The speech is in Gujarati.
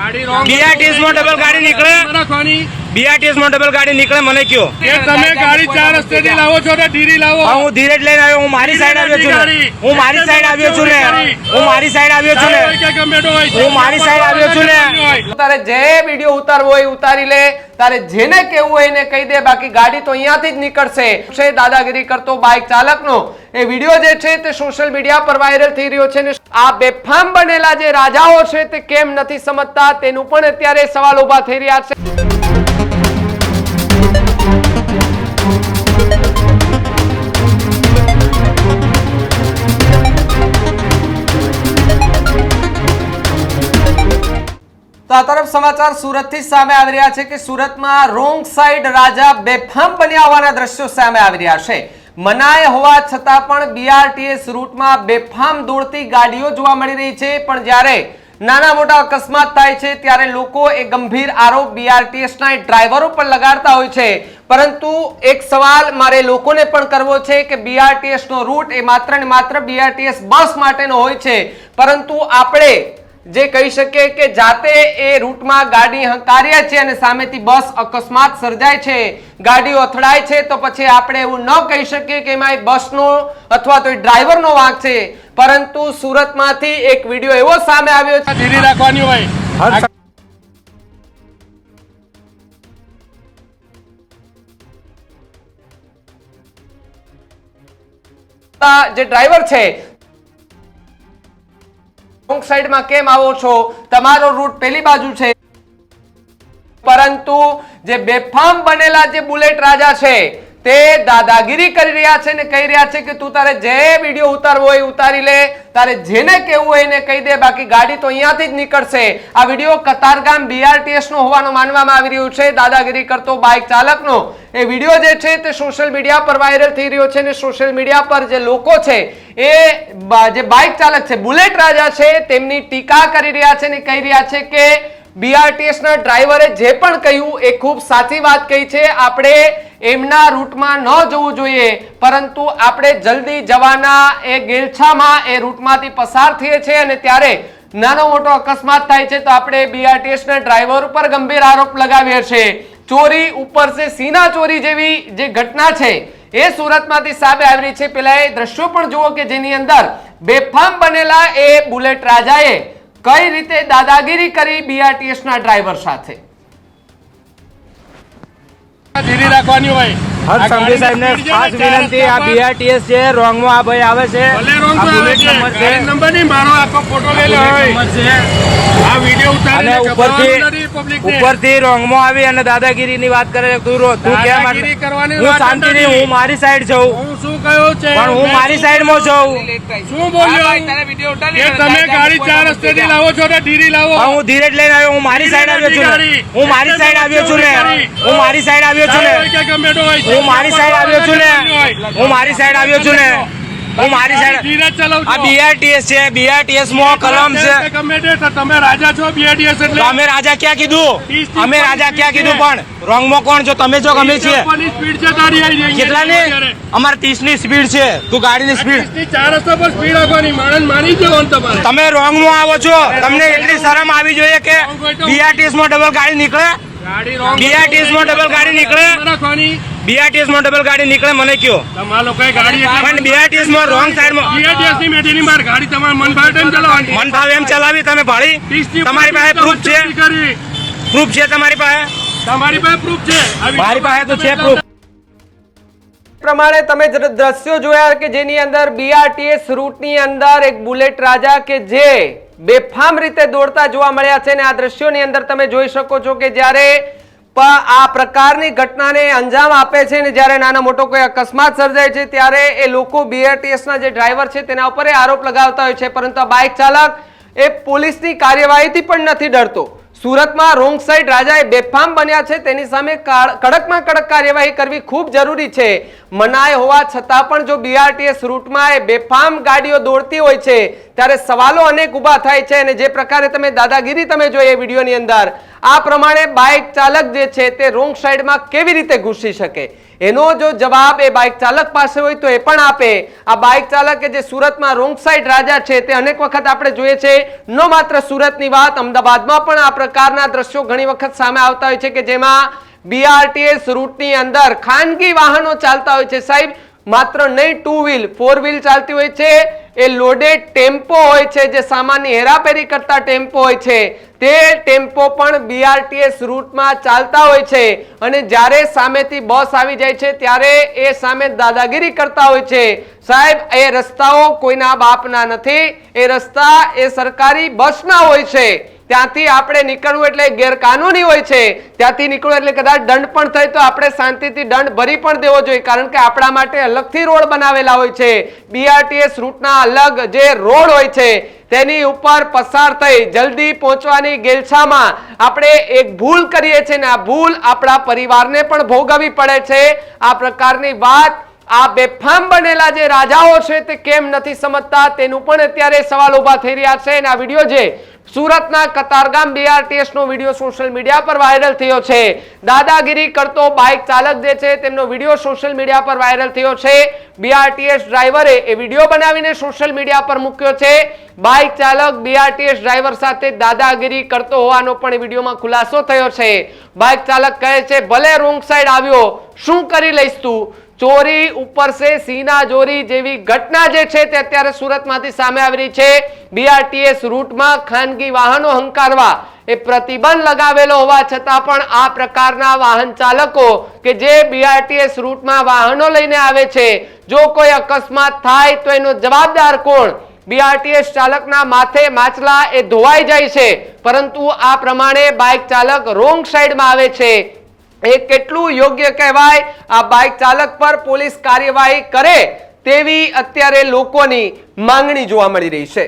બીઆરટીએસમાં ડબલ ગાડી નીકળે. બીઆરટીએસમાં ડબલ ગાડી નીકળે મને કયો. કે તમે ગાડી ચાર રસ્તેથી લાવો છો ને ધીરી લાવો. હું ધીરે જ લઈને આવ્યો હું મારી સાઈડ આવ્યો છું હું મારી સાઈડ આવ્યો છું ને. હું મારી સાઈડ આવ્યો છું ને. હું મારી સાઈડ આવ્યો છું ને. તારે જે વીડિયો ઉતારવો હોય ઉતારી લે. તારે જેને કેવું હોય એને કહી દે. બાકી ગાડી તો અહીંયાથી જ નીકળશે. છે દાદાગીરી કરતો બાઇક ચાલકનો. એ વીડિયો જે છે તે સોશિયલ મીડિયા પર વાયરલ થઈ રહ્યો છે ને. આ બેફામ બનેલા જે રાજાઓ છે તે કેમ નથી સમજતા તેનું પણ અત્યારે સવાલ ઊભા થઈ રહ્યા છે. તો આ તરફ સમાચાર સુરતથી સામે આવી રહ્યા છે કે સુરતમાં રોંગ સાઈડ રાજા બેફામ બન્યા હોવાના દ્રશ્યો સામે આવી રહ્યા છે. મનાય હોવા છતાં પણ બીઆરટીએસ રૂટમાં બેફામ દોડતી ગાડીઓ જોવા મળી રહી છે. પણ જ્યારે નાના મોટા અકસ્માત થાય છે, ત્યારે લોકો એ ગંભીર આરોપ બીઆરટીએસ ના ડ્રાઈવરો પર લગાડતા હોય છે. પરંતુ એક સવાલ મારે લોકોને પણ કરવો છે કે બીઆરટીએસ નો રૂટ એ માત્ર ને માત્ર બીઆરટીએસ બસ માટેનો હોય છે. પરંતુ આપણે જે કહી શકીએ કે જાતે એ રૂટમાં ગાડી હંકારીએ છે અને સામેથી બસ અકસ્માત સર્જાય છે ગાડીઓ અથડાય છે તો પછી આપણે એવું ન કહી શકીએ કે એમાં બસનો અથવા તો એ ડ્રાઈવરનો વાંક છે. પરંતુ સુરતમાંથી એક વીડિયો એવો સામે આવ્યો છે. ધીરી રાખવાની હોય. જે ડ્રાઈવર છે રોંગ સાઈડમાં કેમ આવો છો? તમારો રૂટ પેલી બાજુ છે. પરંતુ જે બેફામ બનેલા જે બુલેટ રાજા છે, તે દાદાગીરી કરી રહ્યા છે ને કહી રહ્યા છે કે તું તારે જે વીડિયો ઉતારવો એ ઉતારી લે, તારે જેને કેવું હોય એને કહી દે, બાકી ગાડી તો અહીંયાથી જ નીકળશે. આ વીડિયો કતારગામ બીઆરટીએસ નો હોવાનું માનવામાં આવી રહ્યું છે. દાદાગીરી કરતો બાઇક ચાલકનો એ વીડિયો જે છે તે સોશિયલ મીડિયા પર વાયરલ થઈ રહ્યો છે અને સોશિયલ મીડિયા પર જે લોકો છે, એ જે બાઇક ચાલક છે, બુલેટ રાજા છે, તેમની ટીકા કરી રહ્યા છે ને કહી રહ્યા છે કે બીઆરટીએસ ના ડ્રાઈવરે જે પણ કહ્યું એ ખૂબ સાચી વાત કહી છે. આપણે એમના રૂટમાં ન જવું જોઈએ, પરંતુ આપણે જલ્દી જવાના એ ગેલછામાં એ રૂટમાંથી પસાર થઈએ છીએ અને ત્યારે નાનો મોટો અકસ્માત થાય છે તો આપણે બીઆરટીએસ ના ડ્રાઈવર ઉપર ગંભીર આરોપ લગાવીએ છીએ ચોરી ઉપર છે સીના ચોરી જેવી જે ઘટના છે એ સુરતમાંથી સામે આવી રહી છે પેલા એ દ્રશ્યો પણ જુઓ કે જેની અંદર બેફામ બનેલા એ બુલેટ રાજાએ કઈ રીતે દાદાગીરી કરી બીઆરટીએસ ના ડ્રાઈવર સાથે ધીરી રાખવાની હોય હર્ષ સંઘવી સાહેબને ખાસ વિનંતી આ બીઆરટીએસ છે રોંગમાં આ ભાઈ આવે છે માં. નંબર નહીં, મારો આખો ફોટો લઈ હોય. આ વીડિયો ઉતારીને ઉપરથી. ઉપરથી રોંગમાં આવી અને દાદાગીરીની વાત કરે તું રો- તું કેમ હું શાંતિથી હું મારી સાઈડ છું હું શું કહ્યું છે? પણ હું મારી સાઈડમાં છું શું બોલ્યો? કે તમે ગાડી ચાર રસ્તેથી લાવો છો ધીરી લાવો. હું હું જ લઈને આવ્યો હું મારી સાઈડ આવ્યો છું હું મારી સાઈડ આવ્યો છું ને. હું મારી સાઈડ આવ્યો છું ને. હું મારી સાઈડ આવ્યો છું ને. હું મારી સાઈડ આવ્યો છું ને. હું મારી સાઈડ. આ બીઆરટીએસ છે બીઆરટીએસમાં કલમ છે. તમે રાજા છો બીઆરટીએસ એટલે અમે રાજા ક્યાં કીધું? અમે રાજા ક્યાં કીધું પણ પણ? રોંગમાં કોણ છો? તમે છો ગમે છીએ? કેટલા સ્પીડ. કેટલાની અમારે ત્રીસની સ્પીડ છે. તું ગાડીની સ્પીડ ત્રીસની ચાર રસ્તા પર સ્પીડ આપવાની. માણસ માની તમારે. તમે રોંગમાં આવો છો. તમને એટલી શરમ આવી જોઈએ કે બીઆરટીએસમાં ડબલ ગાડી નીકળે? બીઆરટીએસમાં ડબલ ગાડી નીકળે? બીઆરટીએસમાં ડબલ ગાડી નીકળે મને કયો. તમારા લોકોએ ગાડી પણ બીઆરટીએસમાં રોંગ સાઈડમાં ની બહાર ગાડી તમારે મન ભાવે તેમ ચલાવવાની. મન ભાવે એમ ચલાવી તમે ભાડી તમારી પાસે પ્રૂફ છે. પ્રૂફ છે તમારી પાસે? તમારી પાસે પ્રૂફ છે. મારી પાસે તો છે પ્રૂફ પ્રમાણે તમે દ્ર- દ્રશ્યો જોયા કે જેની અંદર બીઆરટીએસ રૂટની અંદર એક બુલેટ રાજા કે જે બેફામ રીતે દોડતા જોવા મળ્યા છે ને આ દ્રશ્યોની અંદર તમે જોઈ શકો છો કે જ્યારે આ પ્રકારની ઘટનાને અંજામ આપે છે ને જ્યારે નાનો મોટો કોઈ અકસ્માત સર્જાય છે, ત્યારે એ લોકો બીઆરટીએસના જે ડ્રાઈવર છે, તેના ઉપર આરોપ લગાવતા હોય છે, પરંતુ આ બાઇક ચાલક એ પોલીસની કાર્યવાહીથી પણ નથી ડરતો. સુરતમાં રોંગ સાઈડ રાજાએ બેફામ બન્યા છે, તેની સામે કડકમાં કડક કાર્યવાહી કરવી ખૂબ જરૂરી છે. મનાય હોવા છતાં પણ જો બીઆરટીએસ રૂટમાં એ બેફામ ગાડીઓ દોડતી હોય છે, ત્યારે સવાલો અનેક ઊભા થાય છે અને જે પ્રકારે તમે દાદાગીરી તમે જોઈએ વિડીયોની અંદર. આ પ્રમાણે બાઇક ચાલક જે છે તે રોંગ સાઈડમાં કેવી રીતે ઘૂસી શકે? એનો જો જવાબ એ બાઇક ચાલક પાસે હોય તો એ પણ આપે. આ બાઇક ચાલક જે સુરતમાં રોંગ સાઈડ રાજા છે તે અનેક વખત આપણે જોઈએ છે. ન માત્ર સુરતની વાત, અમદાવાદમાં પણ આ પ્રકારના દ્રશ્યો ઘણી વખત સામે આવતા હોય છે કે જેમાં બીઆરટીએસ રૂટની અંદર ખાનગી વાહનો ચાલતા હોય છે સાહેબ. માત્ર નહીં ટુ વ્હીલ ફોર વ્હીલ ચાલતી હોય છે. એ લોડેડ ટેમ્પો હોય છે, જે સામાન્ય હેરાફેરી કરતા ટેમ્પો હોય છે, તે ટેમ્પો પણ બીઆરટીએસ રૂટમાં ચાલતા હોય છે અને જ્યારે સામેથી બસ આવી જાય છે, ત્યારે એ સામે દાદાગીરી કરતા હોય છે. સાહેબ, એ રસ્તાઓ કોઈના બાપના નથી, એ રસ્તા એ સરકારી બસના હોય છે. ત્યાંથી આપણે નીકળવું એટલે ગેરકાનૂની હોય છે. ત્યાંથી નીકળવું એટલે કદાચ દંડ પણ થાય તો આપણે શાંતિથી દંડ ભરી પણ દેવો જોઈએ. કારણ કે આપણા માટે અલગથી રોડ બનાવેલા હોય છે. બીઆરટીએસ રૂટના અલગ જે રોડ હોય છે, તેની ઉપર પસાર થઈ જલ્દી પહોંચવાની ગેલછામાં આપણે એક ભૂલ કરીએ છીએ ને આ ભૂલ આપણા પરિવારને પણ ભોગવવી પડે છે. આ પ્રકારની વાત આ બેફામ બનેલા જે રાજાઓ છે તે કેમ નથી સમજતા તેનું પણ અત્યારે સવાલ ઊભા થઈ રહ્યા છે અને આ વીડિયો જે સુરતના કતારગામ બીઆરટીએસ નો વીડિયો સોશિયલ મીડિયા પર વાયરલ થયો છે. દાદાગીરી કરતો બાઇક ચાલક જે છે, તેમનો વીડિયો સોશિયલ મીડિયા પર વાયરલ થયો છે. બીઆરટીએસ ડ્રાઈવરે એ વીડિયો બનાવીને સોશિયલ મીડિયા પર મૂક્યો છે. બાઇક ચાલક બીઆરટીએસ ડ્રાઈવર સાથે દાદાગીરી કરતો હોવાનો પણ વિડીયોમાં ખુલાસો થયો છે. બાઇક ચાલક કહે છે, ભલે રોંગ સાઈડ આવ્યો, શું કરી લઈશ તું? ચોરી ઉપર સે સીના ચોરી જેવી ઘટના જે છે તે અત્યારે સુરતમાંથી સામે આવી રહી છે. બીઆરટીએસ રૂટમાં ખાનગી વાહનો હંકારવા એ પ્રતિબંધ લગાવેલો હોવા છતાં પણ આ પ્રકારના વાહન ચાલકો કે જે બીઆરટીએસ રૂટમાં વાહનો લઈને આવે છે, જો કોઈ અકસ્માત થાય તો એનો જવાબદાર કોણ? બીઆરટીએસ ચાલકના માથે માછલા એ ધોવાઈ જાય છે, પરંતુ આ પ્રમાણે બાઇક ચાલક રોંગ સાઈડમાં આવે છે. એ કેટલું યોગ્ય કહેવાય? આ બાઇક ચાલક પર પોલીસ કાર્યવાહી કરે તેવી અત્યારે લોકોની માંગણી જોવા મળી રહી છે.